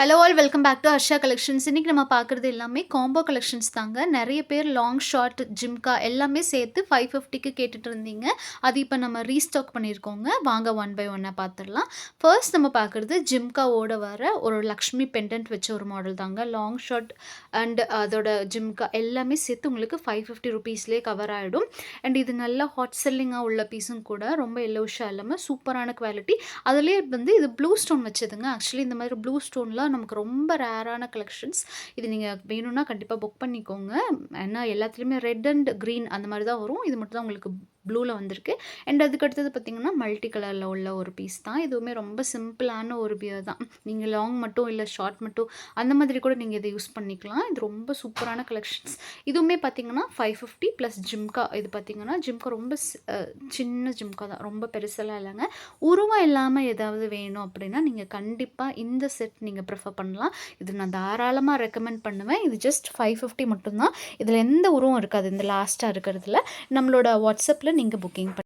Hello all welcome back to Harsha collections இன்றைக்கி நம்ம பார்க்குறது எல்லாமே காம்போ கலெக்ஷன்ஸ் தாங்க. நிறைய பேர் லாங் ஷார்ட் ஜிம்கா எல்லாமே சேர்த்து ஃபைவ் ஃபிஃப்டிக்கு கேட்டுட்டு இருந்தீங்க. அது இப்போ நம்ம ரீஸ்டாக் பண்ணியிருக்கோங்க. வாங்க ஒன் பை ஒன்னாக பார்த்துடலாம். ஃபர்ஸ்ட் நம்ம பார்க்குறது ஜிம்காவோட வர ஒரு லக்ஷ்மி பெண்டன்ட் வச்ச ஒரு மாடல் தாங்க. லாங் ஷார்ட் அண்ட் அதோட ஜிம்கா எல்லாமே சேர்த்து உங்களுக்கு ஃபைவ் ஃபிஃப்டி ருபீஸ்லேயே கவர் ஆகிடும் அண்ட் இது நல்லா ஹாட் செல்லிங்காக உள்ள பீஸும் கூட ரொம்ப எல்லோஷாக இல்லாமல் சூப்பரான குவாலிட்டி அதுலேயே வந்து இது ப்ளூ ஸ்டோன் வச்சதுங்க. ஆக்சுவலி இந்த மாதிரி ப்ளூ ஸ்டோன்லாம் நமக்கு ரொம்ப ரேரான கலெக்ஷன்ஸ் இது நீங்கள் வேணும்னா கண்டிப்பாக புக் பண்ணிக்கோங்க. ஏன்னா எல்லாத்துலேயுமே ரெட் அண்ட் க்ரீன் அந்த மாதிரி தான் வரும். இது மட்டும் தான் உங்களுக்கு ப்ளூவில் வந்திருக்கு. அண்ட் அதுக்கு அடுத்தது பார்த்திங்கன்னா மல்டி கலரில் உள்ள ஒரு பீஸ் தான். இதுவுமே ரொம்ப சிம்பிளான ஒரு பியர் தான். நீங்கள் லாங் மட்டும் இல்லை ஷார்ட் மட்டும் அந்த மாதிரி கூட நீங்கள் இதை யூஸ் பண்ணிக்கலாம். இது ரொம்ப சூப்பரான கலெக்ஷன்ஸ் இதுவுமே பார்த்திங்கன்னா ஃபைவ் ஃபிஃப்டி ப்ளஸ் ஜிம்கா இது பார்த்திங்கன்னா ஜிம்கா ரொம்ப சின்ன ஜிம்கா தான். ரொம்ப பெருசெல்லாம் இல்லைங்க. உருவம் இல்லாமல் ஏதாவது வேணும் அப்படின்னா நீங்கள் கண்டிப்பாக இந்த செட் நீங்கள் ப்ரிஃபர் பண்ணலாம். இது நான் தாராளமாக ரெக்கமெண்ட் பண்ணுவேன். இது ஜஸ்ட் ஃபைவ் ஃபிஃப்டி மட்டும்தான். இதில் எந்த உருவம் இருக்காது. இந்த லாஸ்ட்டாக இருக்கிறதுல. நம்மளோட வாட்ஸ்அப்பில் நீங்கள் புக்கிங்